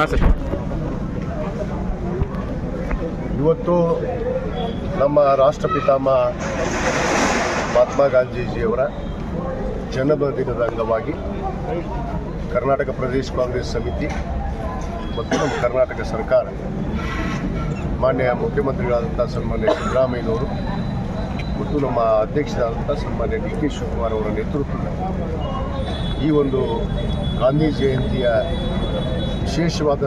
ಹಾಂ ಸರ್. ಇವತ್ತು ನಮ್ಮ ರಾಷ್ಟ್ರಪಿತಾಮ ಮಹಾತ್ಮ ಗಾಂಧೀಜಿಯವರ ಜನ್ಮದಿನದ ಅಂಗವಾಗಿ ಕರ್ನಾಟಕ ಪ್ರದೇಶ ಕಾಂಗ್ರೆಸ್ ಸಮಿತಿ ಮತ್ತು ನಮ್ಮ ಕರ್ನಾಟಕ ಸರ್ಕಾರ, ಮಾನ್ಯ ಮುಖ್ಯಮಂತ್ರಿಗಳಾದಂಥ ಸನ್ಮಾನ್ಯ ಸಿದ್ದರಾಮಯ್ಯನವರು ಮತ್ತು ನಮ್ಮ ಅಧ್ಯಕ್ಷರಾದಂಥ ಸನ್ಮಾನ್ಯ ಡಿ ಕೆ ಶಿವಕುಮಾರ್ ಅವರ ನೇತೃತ್ವದಲ್ಲಿ ಈ ಒಂದು ಗಾಂಧಿ ಜಯಂತಿಯ ವಿಶೇಷವಾದ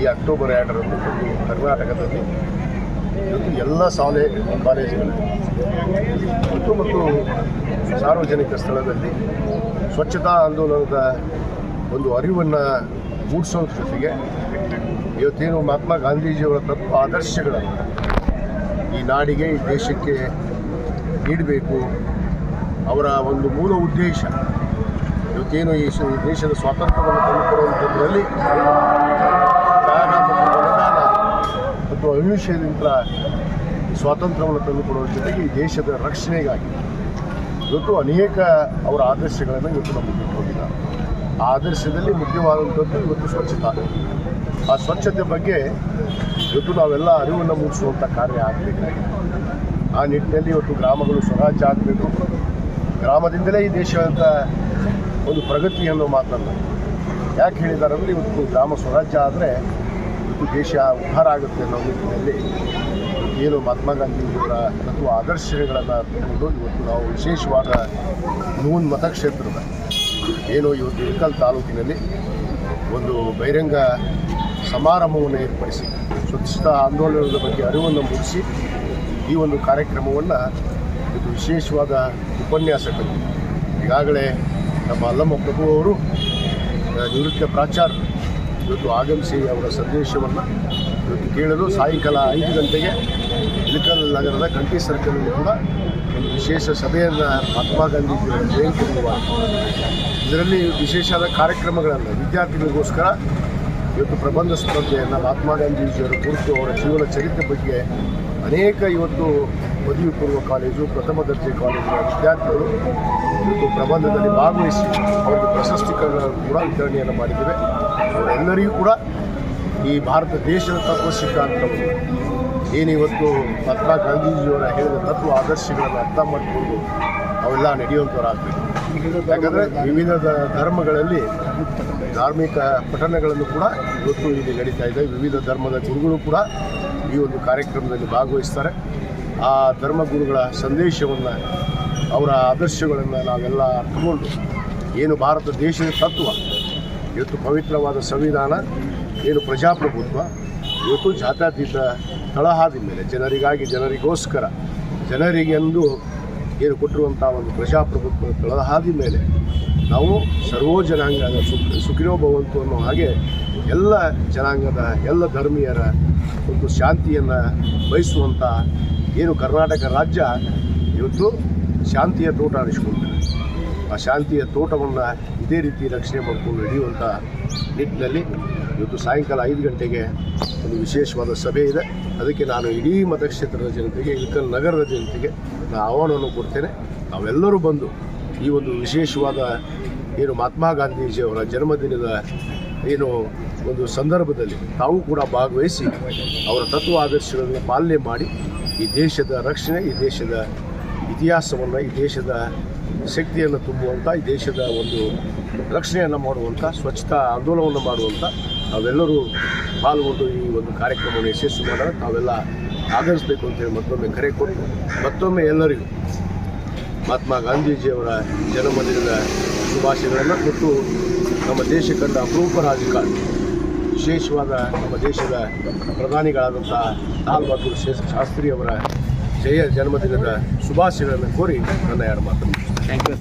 ಈ ಅಕ್ಟೋಬರ್ ಎರಡರಂದು ಕರ್ನಾಟಕದಲ್ಲಿ ಎಲ್ಲ ಶಾಲೆ ಕಾಲೇಜುಗಳಲ್ಲಿ ಮತ್ತು ಮತ್ತು ಸಾರ್ವಜನಿಕ ಸ್ಥಳದಲ್ಲಿ ಸ್ವಚ್ಛತಾ ಆಂದೋಲನದ ಒಂದು ಅರಿವನ್ನು ಮೂಡಿಸೋದ್ರ ಜೊತೆಗೆ ಇವತ್ತೇನು ಮಹಾತ್ಮ ಗಾಂಧೀಜಿಯವರ ತತ್ವ ಆದರ್ಶಗಳನ್ನು ಈ ನಾಡಿಗೆ, ಈ ದೇಶಕ್ಕೆ ನೀಡಬೇಕು ಅವರ ಒಂದು ಮೂಲ ಉದ್ದೇಶ ಇವತ್ತೇನು ಈ ದೇಶದ ಸ್ವಾತಂತ್ರ್ಯವನ್ನು ತಂದುಕೊಡುವಂಥದ್ರಲ್ಲಿ ತ್ಯಾಗ ಮತ್ತು ಸ್ವಾತಂತ್ರ್ಯವನ್ನು ತಂದುಕೊಡುವ ಜೊತೆಗೆ ಈ ದೇಶದ ರಕ್ಷಣೆಗಾಗಿ ಇವತ್ತು ಅನೇಕ ಅವರ ಆದರ್ಶಗಳನ್ನು ಇವತ್ತು ನಮಗೆ ಬಿಟ್ಟು ಆ ಆದರ್ಶದಲ್ಲಿ ಮುಖ್ಯವಾದಂಥದ್ದು ಇವತ್ತು ಸ್ವಚ್ಛತೆ. ಆ ಸ್ವಚ್ಛತೆ ಬಗ್ಗೆ ಇವತ್ತು ನಾವೆಲ್ಲ ಅರಿವನ್ನು ಮೂಡಿಸುವಂಥ ಕಾರ್ಯ ಆಗಬೇಕಾಗಿದೆ ಆ ನಿಟ್ಟಿನಲ್ಲಿ ಇವತ್ತು ಗ್ರಾಮಗಳು ಸ್ವರಾಜ್ಯ ಆಗಬೇಕು. ಗ್ರಾಮದಿಂದಲೇ ಈ ದೇಶದ ಒಂದು ಪ್ರಗತಿಯನ್ನು ಮಾತನ್ನು ಯಾಕೆ ಹೇಳಿದ್ದಾರೆ ಅಂದರೆ ಇವತ್ತು ಗ್ರಾಮ ಸ್ವರಾಜ್ಯ ಆದರೆ ಇವತ್ತು ದೇಶ ಉದ್ಧಾರ ಆಗುತ್ತೆ ಅನ್ನೋ ನಿಟ್ಟಿನಲ್ಲಿ ಏನು ಮಹಾತ್ಮ ಗಾಂಧೀಜಿಯವರ ತತ್ವ ಆದರ್ಶಗಳನ್ನು ತಗೊಂಡು ಇವತ್ತು ನಾವು ವಿಶೇಷವಾದ ನೂನ್ ಮತಕ್ಷೇತ್ರದ ಏನು ಇವತ್ತು ಇಳಕಲ್ ತಾಲೂಕಿನಲ್ಲಿ ಒಂದು ಬಹಿರಂಗ ಸಮಾರಂಭವನ್ನು ಏರ್ಪಡಿಸಿ, ಸ್ವಚ್ಛತಾ ಆಂದೋಲನದ ಬಗ್ಗೆ ಅರಿವನ್ನು ಮೂಡಿಸಿ ಈ ಒಂದು ಕಾರ್ಯಕ್ರಮವನ್ನು ಇದು ವಿಶೇಷವಾದ ಉಪನ್ಯಾಸಕರು ಈಗಾಗಲೇ ನಮ್ಮ ಅಲ್ಲಮ್ಮ ಪ್ರಭು ಅವರು ನಿವೃತ್ತ ಪ್ರಾಚಾರ ಇವತ್ತು ಆಗಮಿಸಿ ಅವರ ಸಂದೇಶವನ್ನು ಇವತ್ತು ಕೇಳಲು ಸಾಯಂಕಾಲ ಐದು ಗಂಟೆಗೆ ಇಳಕಲ್ ನಗರದ ಕಂಠಿ ಸರ್ಕಲ್ನಲ್ಲಿ ಕೂಡ ಒಂದು ವಿಶೇಷ ಸಭೆಯನ್ನು ಮಹಾತ್ಮ ಗಾಂಧೀಜಿಯವರ ಜಯಂತಿ ಇದರಲ್ಲಿ ವಿಶೇಷವಾದ ಕಾರ್ಯಕ್ರಮಗಳನ್ನು ವಿದ್ಯಾರ್ಥಿಗಳಿಗೋಸ್ಕರ ಇವತ್ತು ಪ್ರಬಂಧ ಸ್ಪರ್ಧೆಯನ್ನು ಮಹಾತ್ಮ ಗಾಂಧೀಜಿಯವರ ಕುರಿತು ಅವರ ಜೀವನ ಚರಿತ್ರೆ ಬಗ್ಗೆ ಅನೇಕ ಇವತ್ತು ಪದವಿ ಪೂರ್ವ ಕಾಲೇಜು, ಪ್ರಥಮ ದರ್ಜೆ ಕಾಲೇಜಿನ ವಿದ್ಯಾರ್ಥಿಗಳು ಇವತ್ತು ಪ್ರಬಂಧದಲ್ಲಿ ಭಾಗವಹಿಸಿ ಅವರಿಗೆ ಪ್ರಶಸ್ತಿಗಳನ್ನು ಕೂಡ ವಿತರಣೆಯನ್ನು ಮಾಡಿದ್ದೇವೆ. ಅವರೆಲ್ಲರಿಗೂ ಕೂಡ ಈ ಭಾರತ ದೇಶದ ತತ್ವ ಸಿದ್ಧಾಂತವನ್ನು ಏನಿವತ್ತು ಮಹಾತ್ಮ ಗಾಂಧೀಜಿಯವರ ಹೇಳಿದ ತತ್ವ ಆದರ್ಶಗಳನ್ನು ಅರ್ಥ ಮಾಡಿಕೊಂಡು ಅವೆಲ್ಲ ನಡೆಯುವಂಥವರಾಗಬೇಕು ಯಾಕಂದರೆ ವಿವಿಧ ಧರ್ಮಗಳಲ್ಲಿ ಧಾರ್ಮಿಕ ಪಠಣಗಳನ್ನು ಕೂಡ ಇವತ್ತು ಇಲ್ಲಿ ನಡೀತಾ ಇದೆ. ವಿವಿಧ ಧರ್ಮದ ಗುರುಗಳು ಕೂಡ ಈ ಒಂದು ಕಾರ್ಯಕ್ರಮದಲ್ಲಿ ಭಾಗವಹಿಸ್ತಾರೆ. ಆ ಧರ್ಮಗುರುಗಳ ಸಂದೇಶವನ್ನು, ಅವರ ಆದರ್ಶಗಳನ್ನು ನಾವೆಲ್ಲ ಅರ್ಥಕೊಂಡು ಏನು ಭಾರತ ದೇಶದ ತತ್ವ, ಇವತ್ತು ಪವಿತ್ರವಾದ ಸಂವಿಧಾನ, ಏನು ಪ್ರಜಾಪ್ರಭುತ್ವ, ಇವತ್ತು ಜಾತ್ಯಾತೀತ ತಳಹಾದ ಮೇಲೆ ಜನರಿಗಾಗಿ ಜನರಿಗೋಸ್ಕರ, ಜನರಿಗೆಂದು ಏನು ಕೊಟ್ಟಿರುವಂಥ ಒಂದು ಪ್ರಜಾಪ್ರಭುತ್ವ ತಳಹಾದಿ ಮೇಲೆ ನಾವು ಸರ್ವೋ ಜನಾಂಗದ ಸುಖ ಸುಖಿನೋ ಭವಂತು ಅನ್ನೋ ಹಾಗೆ ಎಲ್ಲ ಜನಾಂಗದ, ಎಲ್ಲ ಧರ್ಮೀಯರ ಒಂದು ಶಾಂತಿಯನ್ನು ಬಯಸುವಂಥ ಏನು ಕರ್ನಾಟಕ ರಾಜ್ಯ ಇವತ್ತು ಶಾಂತಿಯ ತೋಟ ಅನಿಸ್ಕೊಂಡಿದೆ ಆ ಶಾಂತಿಯ ತೋಟವನ್ನು ಇದೇ ರೀತಿ ರಕ್ಷಣೆ ಮಾಡಿಕೊಂಡು ನಡೆಯುವಂಥ ನಿಟ್ಟಿನಲ್ಲಿ ಇವತ್ತು ಸಾಯಂಕಾಲ ಐದು ಗಂಟೆಗೆ ಒಂದು ವಿಶೇಷವಾದ ಸಭೆ ಇದೆ. ಅದಕ್ಕೆ ನಾನು ಇಡೀ ಮತಕ್ಷೇತ್ರದ ಜನತೆಗೆ, ಇಳಕಲ್ ನಗರದ ಜನತೆಗೆ ನಾನು ಆಹ್ವಾನವನ್ನು ಕೊಡ್ತೇನೆ. ನಾವೆಲ್ಲರೂ ಬಂದು ಈ ಒಂದು ವಿಶೇಷವಾದ ಏನು ಮಹಾತ್ಮ ಗಾಂಧೀಜಿಯವರ ಜನ್ಮದಿನದ ಏನು ಒಂದು ಸಂದರ್ಭದಲ್ಲಿ ತಾವು ಕೂಡ ಭಾಗವಹಿಸಿ ಅವರ ತತ್ವ ಆದರ್ಶಗಳನ್ನು ಪಾಲನೆ ಮಾಡಿ ಈ ದೇಶದ ರಕ್ಷಣೆ, ಈ ದೇಶದ ಇತಿಹಾಸವನ್ನು, ಈ ದೇಶದ ಶಕ್ತಿಯನ್ನು ತುಂಬುವಂಥ ಈ ದೇಶದ ಒಂದು ರಕ್ಷಣೆಯನ್ನು ಮಾಡುವಂಥ ಸ್ವಚ್ಛತಾ ಆಂದೋಲನವನ್ನು ಮಾಡುವಂಥ ನಾವೆಲ್ಲರೂ ಪಾಲ್ಗೊಂಡು ಈ ಒಂದು ಕಾರ್ಯಕ್ರಮವನ್ನು ಯಶಸ್ಸು ಮಾಡೋಣ. ತಾವೆಲ್ಲ ಆಗಮಿಸಬೇಕು ಅಂತೇಳಿ ಮತ್ತೊಮ್ಮೆ ಕರೆ ಕೊಟ್ಟು ಮತ್ತೊಮ್ಮೆ ಎಲ್ಲರಿಗೂ ಮಹಾತ್ಮ ಗಾಂಧೀಜಿಯವರ ಜನ್ಮದಿನದ ಶುಭಾಶಯಗಳನ್ನು ಕೊಟ್ಟು ನಮ್ಮ ದೇಶ ಕಂಡ ಅಪರೂಪ ರಾಜಕಾರಣಿ ವಿಶೇಷವಾದ ನಮ್ಮ ದೇಶದ ಪ್ರಧಾನಿಗಳಾದಂಥ ಲಾಲ್ ಬಹದ್ದೂರ್ ಶಾಸ್ತ್ರಿ ಅವರ ಜಯ ಜನ್ಮದಿನದ ಶುಭಾಶಯಗಳನ್ನು ಕೋರಿ ನನ್ನ ಎರಡು ಮಾತನ್ನು ಥ್ಯಾಂಕ್ ಯು